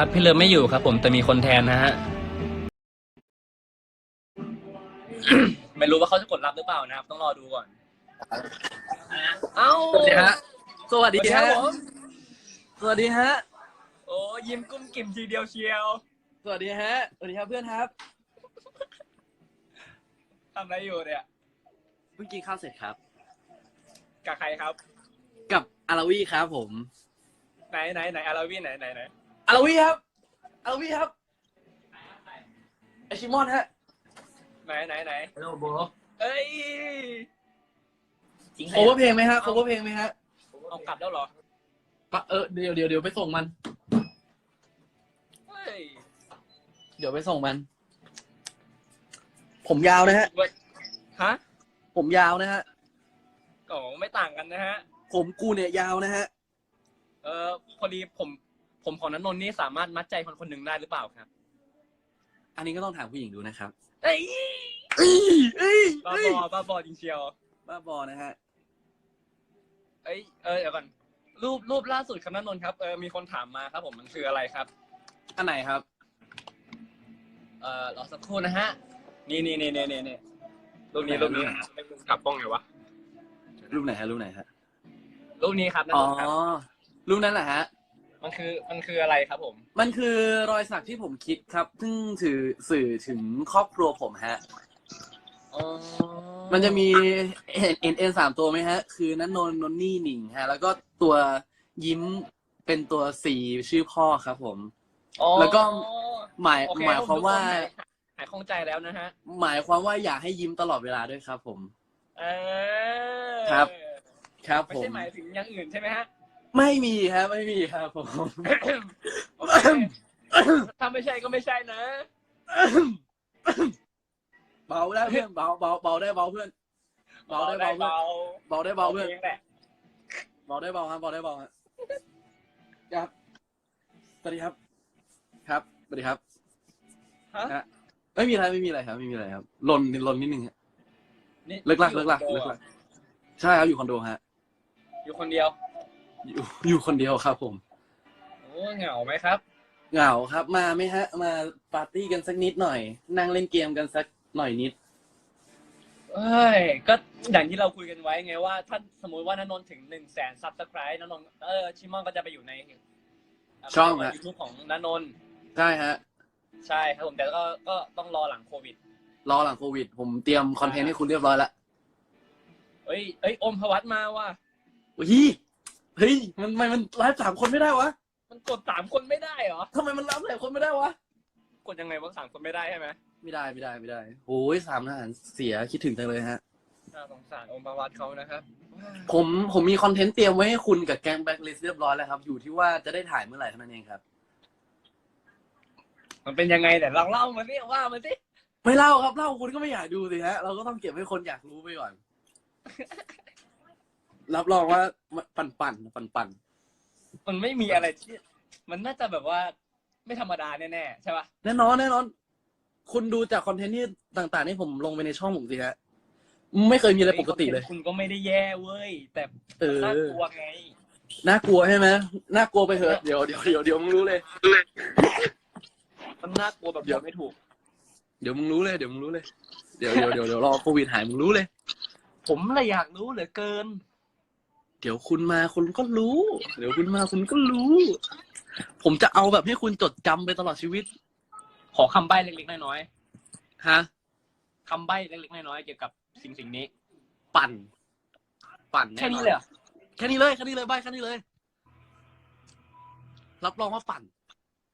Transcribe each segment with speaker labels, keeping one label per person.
Speaker 1: ครับ พี่เลิมไม่อยู่ครับ ผมแต่มีคนแทนนะฮะ ไม่รู้ว่าเขาจะกดรับหรือเปล่านะครับ ต้องรอดูก่อนเอ้า
Speaker 2: สวัสดีฮะสวัสดี
Speaker 1: สวัสดีครั
Speaker 2: ฮะ
Speaker 1: บผม
Speaker 2: สวัสดีฮะ
Speaker 1: โอ้ยิ้มกุ้มกิ่มทีเดียวเชียว
Speaker 2: สวัสดีฮะ สวัสดีครับเพื่อนครับ
Speaker 1: ทำอะไรอยู่เนี่ย
Speaker 2: เพิ่งกินข้าวเสร็จครับ
Speaker 1: กับใครครับ
Speaker 2: กับอาราวีครับผม
Speaker 1: ไหนไหนไหนอาราวีไหนไหนไหน
Speaker 2: อาราวีครับอาราวีครับไอชิมอนฮะ
Speaker 1: ไหนไหนไหน
Speaker 3: ฮัลโหลโบ
Speaker 1: เอ้ย
Speaker 3: จริง
Speaker 2: โคเวอร์เพลงไหมฮะโคเวอร์เพลงไหมฮะ
Speaker 1: เอากลับแล้วเหรอ
Speaker 2: ปะเออเดี๋ยวเดี๋ยวเดี๋ยวไปส่งมัน
Speaker 1: เฮ้ย
Speaker 2: เดี๋ยวไปส่งมัน ผมยาวนะฮะ
Speaker 1: ฮะ
Speaker 2: ผมยาวนะฮะ
Speaker 1: ก็ไม่ต่างกันนะฮะ
Speaker 2: ผมกูเนี่ยยาวนะฮะ
Speaker 1: เออพอดีผม ผมของนันนนท์นี่สามารถมัดใจคนคนหนึ่งได้หรือเปล่าครับ
Speaker 2: อันนี้ก็ต้องถามผู้หญิงดูนะครับ
Speaker 1: เอ้ย
Speaker 2: เอ้ยเอ้ย
Speaker 1: บ้า
Speaker 2: เอ้ย
Speaker 1: บอบ้าบอจริงเชียว
Speaker 2: บ้าบอนะฮะ
Speaker 1: เอ้ยเออเดี๋ยวก่อนรูปรูปล่าสุดครับนันนนท์ครับเออมีคนถามมาครับ ผมมันคืออะไรครับ
Speaker 2: อันไหนครับ
Speaker 1: เออรอสักครู่นะฮะ นี่นี่นี่นี่นี่นี่รูปนี้รูปนี้ไม่มึงกลับกล้องไงวะ
Speaker 2: รูปไหนฮะรูปไหนฮะ
Speaker 1: รูปนี้ครับนัน
Speaker 2: อ๋อ
Speaker 1: นท์ครับ
Speaker 2: รูปนั้นแหละฮะ
Speaker 1: มันคือมันคืออะไรครับผม
Speaker 2: มันคือรอยสักที่ผมคิดครับ ซึ่งถือสื่อถึงครอบครัวผมฮะ
Speaker 1: อ๋อ
Speaker 2: มันจะมีเห็นเอ็นเอ็นสามตัวไหมฮะ คือนันนนท์นนนี่หนิงฮะ แล้วก็ตัวยิ้มเป็นตัวสีชื่อพ่อครับผม
Speaker 1: อ๋อ
Speaker 2: แล้วก็หมาย
Speaker 1: โอเค
Speaker 2: หมายความว่า
Speaker 1: หายหายข้องใจแล้วนะฮะ
Speaker 2: หมายความว่าอยากให้ยิ้มตลอดเวลาด้วยครับผม
Speaker 1: เออ
Speaker 2: ครับ ครับ
Speaker 1: ไม่
Speaker 2: ผม
Speaker 1: ใช่หมายถึงอย่างอื่นใช่ไหมฮะ
Speaker 2: ไม่มีครับไม่มีครับผม
Speaker 1: โอเคถ้าไม่ใช่ก็ไม่ใช่นะ
Speaker 2: เบาได้เพื่อนเบาเบาเบาได้เบาเพื่อนเบาได้เบาเพื่อน
Speaker 1: เบา
Speaker 2: เบาได้เบาเพื่อน
Speaker 1: เองแหละ
Speaker 2: เบาได้เบาครับเบาได้เบาครับครับสวัสดีครับ ครับสวัสดีครับ
Speaker 1: ฮะ
Speaker 2: ฮะไม่มีอะไรไม่มีอะไรครับ ไม่มีอะไรครับลนลนนิดนึงฮะ
Speaker 1: นี่
Speaker 2: เลิกลักเลิกลักเลิกลักใช่ครับอยู่คอนโดฮะ
Speaker 1: อยู่คนเดียว
Speaker 2: อยู่อยู่คนเดียวครับ ผม
Speaker 1: โอ้เหงาไหมครับ
Speaker 2: เหงาครับ มาไหมฮะ มาปาร์ตี้กันสักนิดหน่อย นั่งเล่นเกมกันสักหน่อยนิด
Speaker 1: เอ้ยก็อย่างที่เราคุยกันไว้ไงว่า ถ้าสมมุติว่านนนท์ถึงหนึ่งแสนซับสไครต์นนนท์เออชิมอนก็จะไปอยู่ใน
Speaker 2: ช่องฮะ
Speaker 1: ยูทูบของนนนท์
Speaker 2: ใช่ฮะ
Speaker 1: ใช่ครับผมแต่ก็ก็ต้องรอหลังโควิด
Speaker 2: รอหลังโควิด ผมเตรียมคอนเทนต์ให้คุณเรียบร้อยแล้ว
Speaker 1: เอ้ยเอ้ยอมพวัตมาว่ะ
Speaker 2: โอ้ย เฮ้ยมันทำไมมันไลฟ์สามคนไม่ได้วะ
Speaker 1: มันกดสามคนไม่ได้เหรอ
Speaker 2: ทำไมมันไลฟ์หลายคนไม่ได้วะ
Speaker 1: กดยังไงว่าสามคนไม่ได้ใช่ไหม
Speaker 2: ไม่ได้ไม่ได้ไม่ได้โอ้ยสามทหารเสียคิดถึงจังเลยฮะ
Speaker 1: น่าสงสารอมพวัตเขานะครับ
Speaker 2: ผมผมมีคอนเทนต์เตรียมไว้ให้คุณกับแก๊งแบ็คลิสเรียบร้อยแล้วครับ อยู่ที่ว่าจะได้ถ่ายเมื่อไหร่เท่านั้นเองครับ
Speaker 1: มันเป็นยังไงแต่ลองเล่ามาสิว่ามาสิ
Speaker 2: ไม่เล่าครับเล่าคุณก็ไม่อยากดูสิฮะเราก็ต้องเก็บให้คนอยากรู้ไปก่อน รับรองว่าปั่นปั่นปั่นปั่น
Speaker 1: มันไม่มีอะไรที่ มันน่าจะแบบว่าไม่ธรรมดาแน่ๆใช่ปะ
Speaker 2: แน่นอนแน่นอน คุณดูจากคอนเทนต์ที่ต่าง ๆ ที่ผมลงไปในช่องผมสิฮะไม่เคยมีอะไรปกติเลย
Speaker 1: คุณก็ไม่ได้แย่เว้ย แต่
Speaker 2: เออ
Speaker 1: น่ากลัวไง
Speaker 2: น่ากลัวใช่ไหมน่ากลัวไปเถอะเดี๋ยวเดี๋ยวเดี๋ยวเดี๋ยวมึงรู้เลย
Speaker 1: มันน่ากลัวแบบ
Speaker 2: เดี๋
Speaker 1: เดี๋
Speaker 2: ย
Speaker 1: ยววไม่ถูก
Speaker 2: เดี๋ยวมึงรู้เลยเดี๋ยวมึงรู้เลยเดี๋ยวเดี๋ยวเดี๋ยวเดี๋ยวรอโควิดหายมึงรู้เลย
Speaker 1: ผมเลยอยากรู้เหลือเกิน
Speaker 2: เดี๋ยวคุณมาคุณก็รู้ เดี๋ยวคุณมาคุณก็รู้ ผมจะเอาแบบให้คุณจดจำไปตลอดชีวิต
Speaker 1: ขอคำใบ้เล็กๆน้อย
Speaker 2: ฮะ
Speaker 1: ๆคำใบ้เล็กๆน้อยๆเกี่ยวกับสิ่งสิ่งนี้
Speaker 2: ปั่น ปั่น
Speaker 1: แค่นี้เลยเหรอ
Speaker 2: แค่นี้เลยแค่นี้เลยใบแค่นี้เลย รับรองว่าปั่น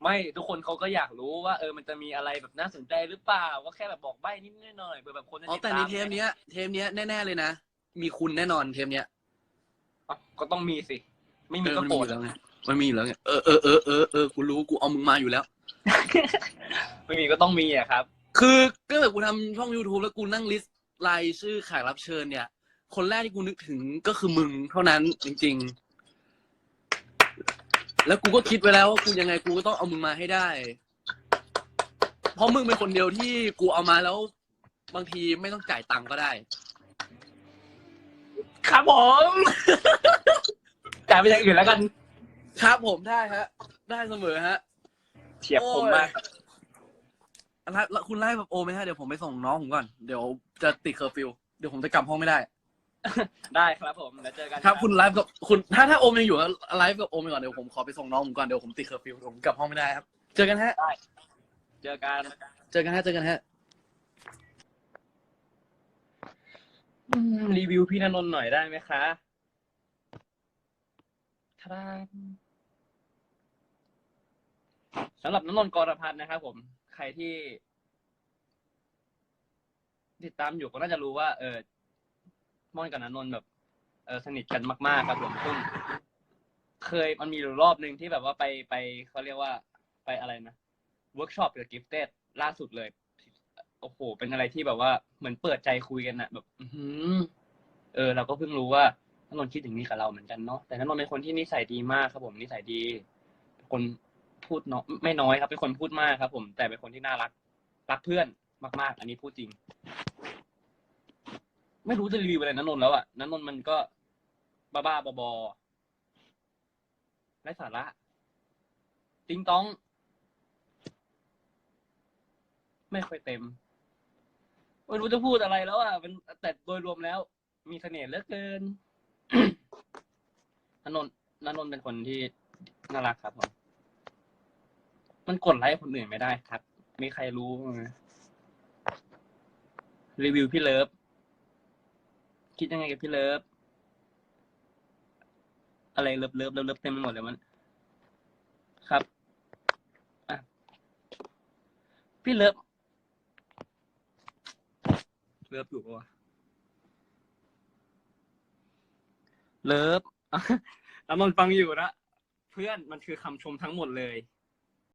Speaker 1: ไม่ทุกคนเขาก็อยากรู้ว่าเออมันจะมีอะไรแบบน่าสนใจหรือเปล่าว่าแค่แบบบอกใบ้นิดหน่อยๆเผื่อแบบคนจะ
Speaker 2: อ๋อ
Speaker 1: ติด
Speaker 2: แต่
Speaker 1: ตาม
Speaker 2: ในเทปเนี้ย เทปเนี้ยแน่ๆเลยนะ มีคุณแน่นอนเทปเนี้ย
Speaker 1: อะ ก็ต้องมีสิ ไม่มี
Speaker 2: เออ
Speaker 1: ก็
Speaker 2: มัน
Speaker 1: โกร
Speaker 2: มี
Speaker 1: ธ
Speaker 2: อยู่แล้วไงมันมีอยู่แล้วไงเออเออเออเออเออกูรู้กูเอามึงมาอยู่แล้ว
Speaker 1: ไม่มีก็ต้องมีอะครับ
Speaker 2: คือก็แบบกูทำช่อง youtube แล้วกูนั่งลิสต์รายชื่อแขกรับเชิญเนี่ย คนแรกที่กูนึกถึงก็คือมึงเท่านั้นจริง ๆ แล้วกูก็คิดไว้แล้วว่ากูยังไงกูก็ต้องเอามึงมาให้ได้ เพราะมึงเป็นคนเดียวที่กูเอามาแล้ว บางทีไม่ต้องจ่ายตังค์ก็ได้
Speaker 1: ครับผมจ่ายไปอย่างอื่นแล้วกัน
Speaker 2: ครับผมได้ฮะ ได้เสมอฮะ
Speaker 1: เฉียบคมมากครับ
Speaker 2: ไลฟ์แล้วคุณไลฟ์แบบโอไหมฮะเดี๋ยวผมไปส่งน้องผมก่อน เดี๋ยวจะติดเคอร์ฟิว เดี๋ยวผมจะกลับห้องไม่ได้
Speaker 1: ได้ครับผมแล้วเจอกัน
Speaker 2: ครับคุณไลฟ์กับคุณถ้าถ้าโอมยังอยู่ก็ไลฟ์กับโอมไปก่อนเดี๋ยวผมขอไปส่งน้องผมก่อนเดี๋ยวผมติดเคอร์ฟิวเดี๋ยวผมกลับห้องไม่ได้ครับ เจอกันฮะ
Speaker 1: เจอกัน
Speaker 2: เจอกันฮะเจอกันฮะ
Speaker 1: อืมรีวิวพี่นนท์หน่อยได้ไหมคะทาดามสำหรับนนท์กรพัฒน์นะครับผม ใครที่ ติดตามอยู่ก็น่าจะรู้ว่า เออม่อนกับนนท์แบบ เออสนิทกันมาก ๆ ครับผมซึ่งเคยมันมีอยู่รอบหนึ่งที่แบบว่าไปไปเขาเรียกว่า ไปอะไรนะเวิร์กช็อปกับกิฟเต็ดล่าสุดเลย โอ้โห เป็นอะไรที่แบบว่าเหมือนเปิดใจคุยกันนะแบบอือเออ เราก็เพิ่งรู้ว่านนท์คิดอย่างนี้กับเราเหมือนกันเนาะแต่นนท์เป็นคนที่นิสัยดีมากครับผมนิสัยดีเป็นคนพูดเนาะไม่น้อยครับเป็นคนพูดมากครับ ผม แต่เป็นคนที่น่ารักรักเพื่อนมาก ๆ อันนี้พูดจริง ไม่รู้จะรีวิวอะไรนันนนแล้วอะนันนนมันก็บ้าบ้าบอไร้สาระติงต้อง ไม่ค่อยเต็ม ไม่รู้จะพูดอะไรแล้วอะมันแต่โดยรวมแล้ว มีเสน่ห์เหลือเกินนนนท์นนนท์เป็นคนที่น่ารักครับผมมันกดไลค์คนอื่นไม่ได้ครับ มีใครรู้ไหมรีวิวพี่เลิฟ คิดยังไงกับพี่เลิฟ อะไรเลิฟเลิฟเลิฟเลิฟเต็มไปหมดเลยมัน ครับอะพี่เลิฟ เลิฟอยู่ปะวะเลิฟน้ำนนฟังอยู่นะ เพื่อนมันคือคำชมทั้งหมดเลย